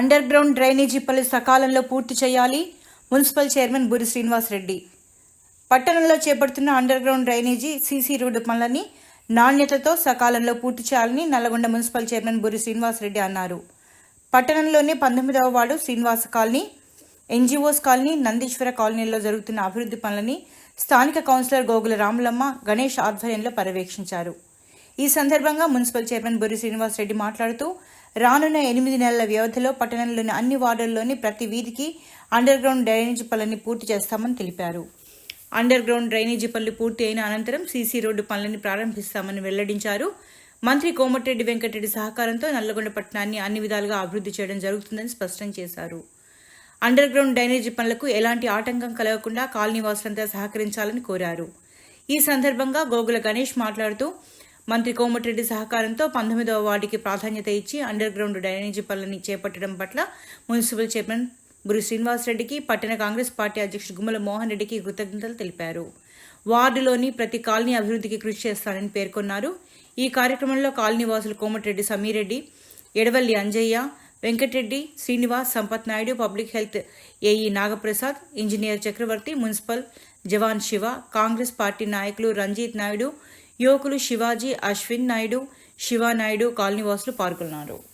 Under ground drainage పనులు సకాలంలో పూర్తి చేయాలి. Municipal chairman Buri Srinivasareddy. పట్టణంలో చేపడుతున్న underground drainage C C road పనులని నాణ్యతతో సకాలంలో పూర్తి చేయాలని నల్గొండ మున్సిపల్ చైర్మన్ బురి శ్రీనివాసరెడ్డి అన్నారు. పట్టణంలోనే పంతొమ్మిదవ ward Srinivasa colony NGOs colony Nandishwara కాలనీలో జరుగుతున్న అభివృద్ధి పనులని స్థానిక కౌన్సిలర్ గోగుల రాములమ్మ గణేష్ ఆధ్వర్యంలో పర్యవేక్షించారు. ఈ సందర్భంగా మున్సిపల్ చైర్మన్ బొరి శ్రీనివాసరెడ్డి మాట్లాడుతూ రానున్న ఎనిమిది నెలల వ్యవధిలో పట్టణంలోని అన్ని వార్డుల్లోని ప్రతి వీధికి అండర్ గ్రౌండ్ డ్రైనేజీ పనులని పూర్తి చేస్తామని తెలిపారు. అండర్ గ్రౌండ్ డ్రైనేజీ పనులు పూర్తి అయిన అనంతరం సీసీ రోడ్డు పనులను ప్రారంభిస్తామని వెల్లడించారు. మంత్రి కోమటిరెడ్డి వెంకటరెడ్డి సహకారంతో నల్లగొండ పట్టణాన్ని అన్ని విధాలుగా అభివృద్ధి చేయడం జరుగుతుందని స్పష్టం చేశారు. అండర్ గ్రౌండ్ డ్రైనేజీ పనులకు ఎలాంటి ఆటంకం కలగకుండా కాలనీ వాసులంతా సహకరించాలని కోరారు. ఈ సందర్భంగా గోగుల గణేష్ మాట్లాడుతూ మంత్రి కోమటిరెడ్డి సహకారంతో పంతొమ్మిదవ వార్డుకి ప్రాధాన్యత ఇచ్చి అండర్ గ్రౌండ్ డ్రైనేజీ పనులని చేపట్టడం పట్ల మున్సిపల్ చైర్మన్ బురి శ్రీనివాసరెడ్డికి పట్టణ కాంగ్రెస్ పార్టీ అధ్యక్షుడు గుమ్మల మోహన్ రెడ్డికి కృతజ్ఞతలు తెలిపారు. వార్డులోని ప్రతి కాలనీ అభివృద్ధికి కృషి చేస్తానని పేర్కొన్నారు. ఈ కార్యక్రమంలో కాలనీ వాసులు Komatireddy Samireddy Edavalli Anjaiah Venkatareddy Srinivas Sampath Naidu public health A E Nagaprasad engineer Chakravarthy municipal Jawan Shiva Congress party నాయకులు రంజిత్ నాయుడు యువకులు శివాజీ అశ్విన్ నాయుడు శివానాయుడు కాలనీవాసులు పాల్గొన్నారు.